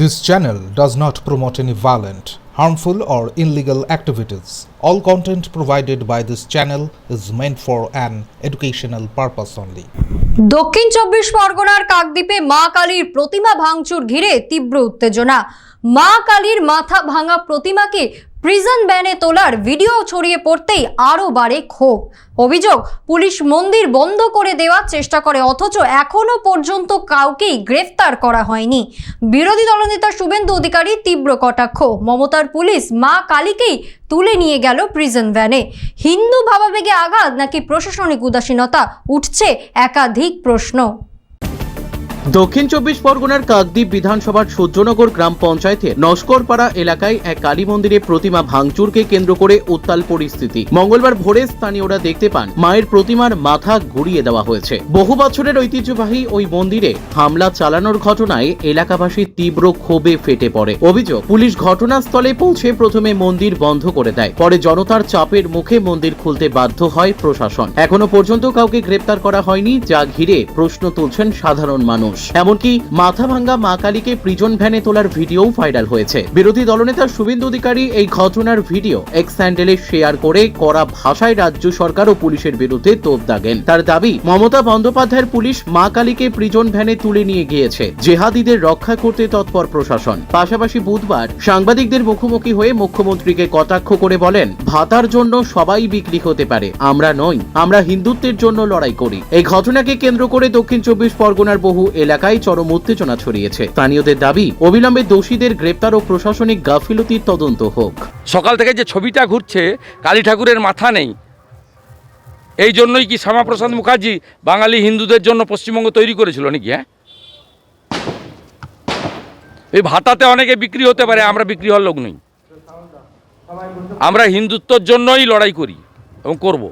This channel does not promote any violent, harmful, or illegal activities. All content provided by this channel is meant for an educational purpose only. দক্ষিণ চব্বিশ পরগনার কাকদ্বীপে মা কালীর প্রতিমা ভাঙচুর ঘিরে তীব্র উত্তেজনা মা কালীর মাথা ভাঙা প্রতিমাকে প্রিজন ব্যানে তোলার ভিডিও ছড়িয়ে পড়তেই আরও বাড়ে ক্ষোভ। অভিযোগ, পুলিশ মন্দির বন্ধ করে দেওয়ার চেষ্টা করে, অথচ এখনও পর্যন্ত কাউকেই গ্রেফতার করা হয়নি। বিরোধী দলনেতা শুভেন্দু অধিকারী তীব্র কটাক্ষ, মমতার পুলিশ মা কালীকেই তুলে নিয়ে গেল প্রিজন ভ্যানে হিন্দু ভাবাবেগে আঘাত নাকি প্রশাসনিক উদাসীনতা, উঠছে একাধিক প্রশ্ন। দক্ষিণ চব্বিশ পরগনার কাকদ্বীপ বিধানসভার সূর্যনগর গ্রাম পঞ্চায়েতের নস্করপাড়া এলাকায় এক কালী মন্দিরে প্রতিমা ভাঙচুরকে কেন্দ্র করে উত্তাল পরিস্থিতি। মঙ্গলবার ভোরে স্থানীয়রা দেখতে পান, মায়ের প্রতিমার মাথা ঘুরিয়ে দেওয়া হয়েছে। বহু বছরের ঐতিহ্যবাহী ওই মন্দিরে হামলা চালানোর ঘটনায় এলাকাবাসী তীব্র ক্ষোভে ফেটে পড়ে। অভিযোগ, পুলিশ ঘটনাস্থলে পৌঁছে প্রথমে মন্দির বন্ধ করে দেয়, পরে জনতার চাপের মুখে মন্দির খুলতে বাধ্য হয় প্রশাসন। এখনও পর্যন্ত কাউকে গ্রেপ্তার করা হয়নি, যা ঘিরে প্রশ্ন তুলছেন সাধারণ মানুষ। এমনকি মাথা ভাঙ্গা মা কালীকে প্রিজন ভ্যানে তোলার ভিডিও ভাইরাল হয়েছে। বিরোধী দলনেতা শুভেন্দু অধিকারী এই ঘটনার ভিডিও এক্স স্যান্ডেলে শেয়ার করে করা ভাষায় রাজ্য সরকার ও পুলিশের বিরুদ্ধে তোপ দাগেন। তার দাবি, মমতা বন্দ্যোপাধ্যায়ের পুলিশ মা কালীকে প্রিজন ভ্যানে তুলে নিয়ে গিয়েছে। জেহাদিদের রক্ষা করতে তৎপর প্রশাসন। পাশাপাশি বুধবার সাংবাদিকদের মুখোমুখি হয়ে মুখ্যমন্ত্রীকে কটাক্ষ করে বলেন, ভাতার জন্য সবাই বিক্রি হতে পারে, আমরা নই। আমরা হিন্দুত্বের জন্য লড়াই করি। এই ঘটনাকে কেন্দ্র করে দক্ষিণ চব্বিশ পরগনার বহু এলাকায় চরম উত্তেজনা ছড়িয়েছে। স্থানীয়দের দাবি, অবিলম্বে দোষীদের গ্রেপ্তার ও প্রশাসনিক গাফিলতির তদন্ত হোক। সকাল থেকে যে ছবিটা ঘুরছে, কালী ঠাকুরের মাথা নেই। এই জন্যই কি শ্যামাপ্রসাদ মুখার্জি বাঙালি হিন্দুদের জন্য পশ্চিমবঙ্গ তৈরি করেছিল নাকি হ্যাঁ? এই ভাতাতে অনেকে বিক্রি হতে পারে, আমরা বিক্রি হওয়ার লোক নই। আমরা হিন্দুত্বর জন্যই লড়াই করি এবং করব।